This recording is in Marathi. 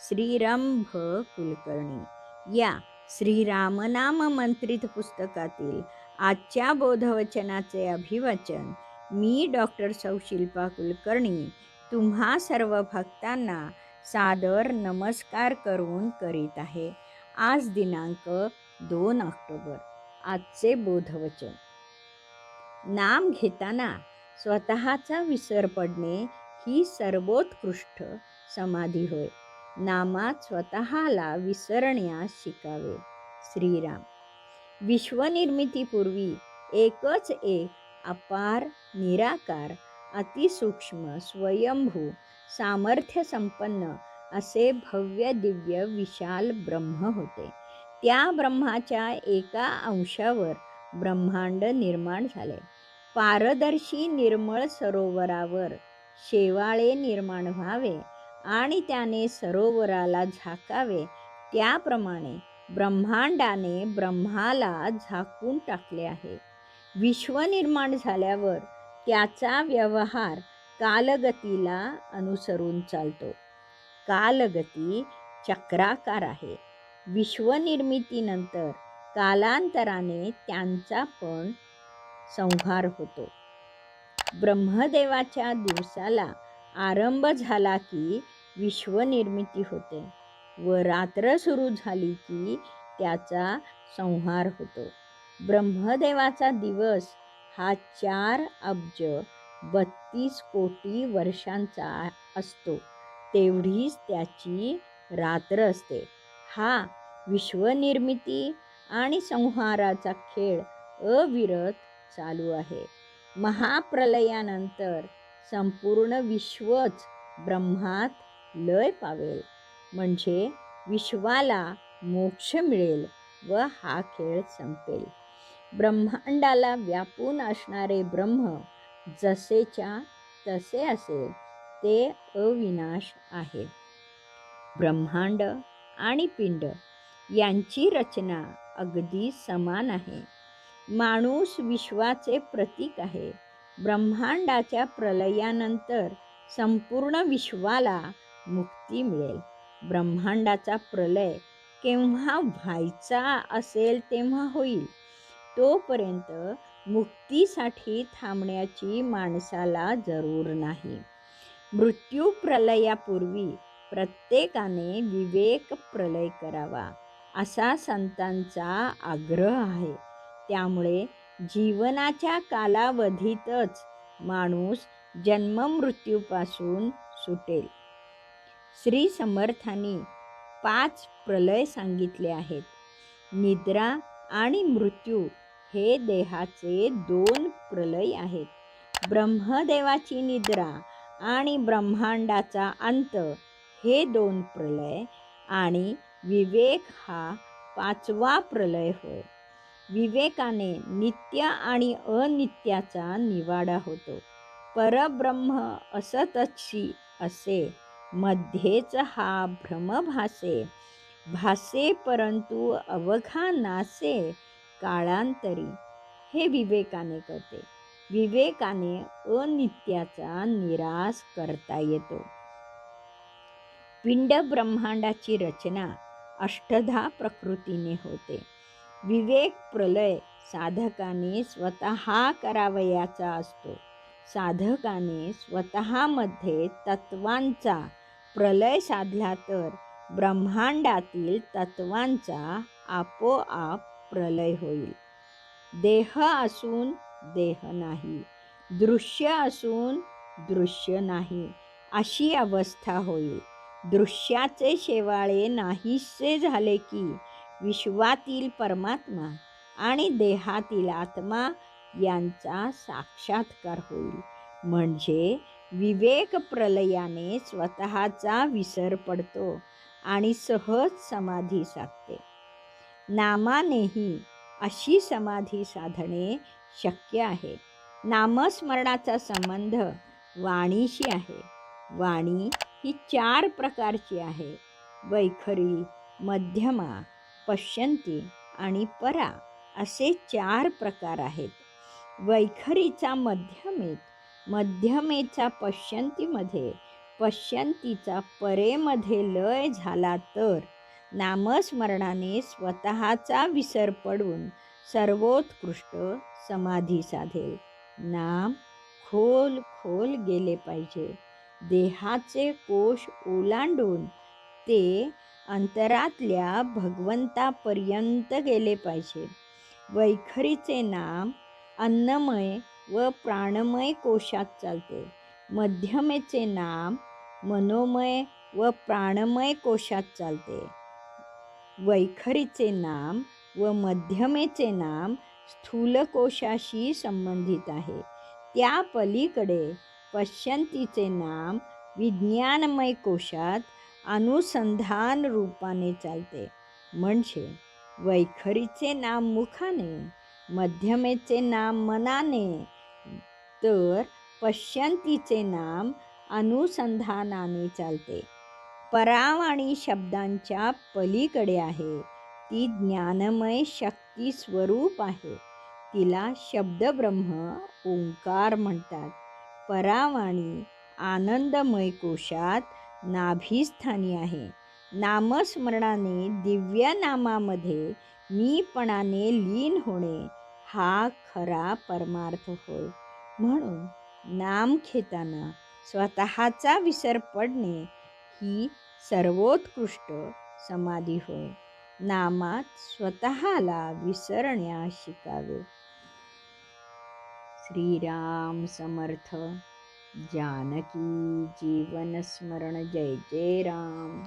श्रीरंभ कुलकर्णी. या श्रीरामनाम मंत्रित पुस्तकातील आजच्या बोधवचनाचे अभिवचन मी डॉक्टर सौशिल्पा कुलकर्णी तुम्हा सर्व भक्तांना सादर नमस्कार करून करीत आहे. आज दिनांक दोन ऑक्टोबर. आजचे बोधवचन. नाम घेताना स्वतःचा विसर पडणे ही सर्वोत्कृष्ट समाधी होय. नामात स्वतःला विसरण्यास शिकावे. श्रीराम. विश्वनिर्मितीपूर्वी एकच एक अपार निराकार अतिसूक्ष्म स्वयंभू सामर्थ्य संपन्न असे भव्य दिव्य विशाल ब्रह्म होते. त्या ब्रह्माच्या एका अंशावर ब्रह्मांड निर्माण झाले. पारदर्शी निर्मळ सरोवरावर शेवाळे निर्माण व्हावे. आणि त्याने सरोवराला झाकावे. त्याप्रमाणे ब्रह्मांडाने ब्रह्माला झाकून टाकले आहे. विश्व निर्माण झाल्यावर त्याचा व्यवहार कालगतीला अनुसरून चालतो. कालगती चक्राकार आहे. विश्वनिर्मितीनंतर कालांतराने त्यांचा पण संहार होतो. ब्रह्मदेवाच्या दिवसाला आरंभ झाला की विश्वनिर्मिती होते व रात्र सुरू झाली की त्याचा संहार होतो. ब्रह्मदेवाचा दिवस हा चार अब्ज बत्तीस कोटी वर्षांचा असतो. तेवढीच त्याची रात्र असते. हा विश्वनिर्मिती आणि संहाराचा खेळ अविरत चालू आहे. महाप्रलयानंतर संपूर्ण विश्वच ब्रह्मात लय पावेल. म्हणजे विश्वाला मोक्ष मिळेल व हा खेळ संपेल. ब्रह्मांडाला व्यापून असणारे ब्रह्म जसेच्या तसे असेल ते अविनाश आहे. ब्रह्मांड आणि पिंड यांची रचना अगदी समान आहे. माणूस विश्वाचे प्रतीक आहे. ब्रह्मांडाच्या प्रलयानंतर संपूर्ण विश्वाला मुक्ती मिळेल. ब्रह्मांडाचा प्रलय केव्हा व्हायचा असेल तेव्हा होईल. तोपर्यंत मुक्तीसाठी थांबण्याची माणसाला जरूर नाही. मृत्यू प्रलयापूर्वी प्रत्येकाने विवेक प्रलय करावा असा संतांचा आग्रह आहे. त्यामुळे जीवनाच्या कालावधीतच माणूस जन्ममृत्यूपासून सुटेल. श्री समर्थांनी पाच प्रलय सांगितले आहेत. निद्रा आणि मृत्यू हे देहाचे दोन प्रलय आहेत. ब्रह्मदेवाची निद्रा आणि ब्रह्मांडाचा अंत हे दोन प्रलय आणि विवेक हा पाचवा प्रलय होय. विवेकाने नित्य आणि अनित्याचा निवाडा होतो. परब्रह्म असतची असे मध्येच हा भ्रम भासे. भासे परंतु अवघा नासे काळांतरी. हे विवेकाने करते. विवेकाने अनित्याचा निराश करता येतो. पिंड ब्रह्मांडाची रचना अष्टधा प्रकृतीने होते. विवेक प्रलय साधकाने स्वतः करावयाचा असतो. साधकाने स्वतःमध्ये तत्वांचा प्रलय साधला तर ब्रह्मांडातील तत्वांचा आपोआप प्रलय होईल. देह असून देह नाही दृश्य असून दृश्य नाही अशी अवस्था होईल. दृश्याचे शेवाळे नाहीसे झाले की विश्वातील परमात्मा आणि देहातील आत्मा यांचा साक्षात्कार होईल. म्हणजे विवेक प्रलयाने स्वतःचा विसर पडतो आणि सहज समाधी साधते. नामानेही अशी समाधी साधणे शक्य आहे. नामस्मरणाचा संबंध वाणीशी आहे. वाणी ही चार प्रकारची आहे. वैखरी मध्यमा पश्यंती आणि परा असे चार प्रकार आहेत. वैखरीचा मध्यमेत मध्यमेचा पश्यंतीमध्ये पश्यंतीचा परेमध्ये लय झाला तर नामस्मरणाने स्वतःचा विसर पडून सर्वोत्कृष्ट समाधी साधेल नाम खोल खोल गेले पाहिजे. देहाचे कोश ओलांडून ते अंतरातल्या भगवंतापर्यंत गेले पाहिजे. वैखरीचे नाम अन्नमय व प्राणमय कोशात चालते. मध्यमेचे नाम मनोमय व प्राणमय कोशात चालते. वैखरीचे नाम व मध्यमेचे नाम स्थूलकोशाशी संबंधित आहे. त्या पलीकडे पश्यंतीचे नाम विज्ञानमय कोशात अनुसंधान रूपाने चालते. म्हणजे वैखरीचे नाम मुखाने मध्यमेचे नाम मनाने तर पश्यंतीचे नाम अनुसंधानाने चालते. परावाणी शब्दांच्या पलीकडे आहे. ती ज्ञानमय शक्ती स्वरूप आहे. तिला शब्दब्रह्म ओंकार म्हणतात. परावाणी आनंदमय कोशात नाभिस्थानी आहे. नामस्मरणाने दिव्य नामामध्ये मीपणाने लीन होणे हा खरा परमार्थ होय. म्हणून नाम घेताना स्वतःचा विसर पडणे ही सर्वोत्कृष्ट समाधी होय. नामात स्वतःला विसरण्यास शिकावे. श्रीराम समर्थ. जानकी जीवन स्मरण. जय जय राम.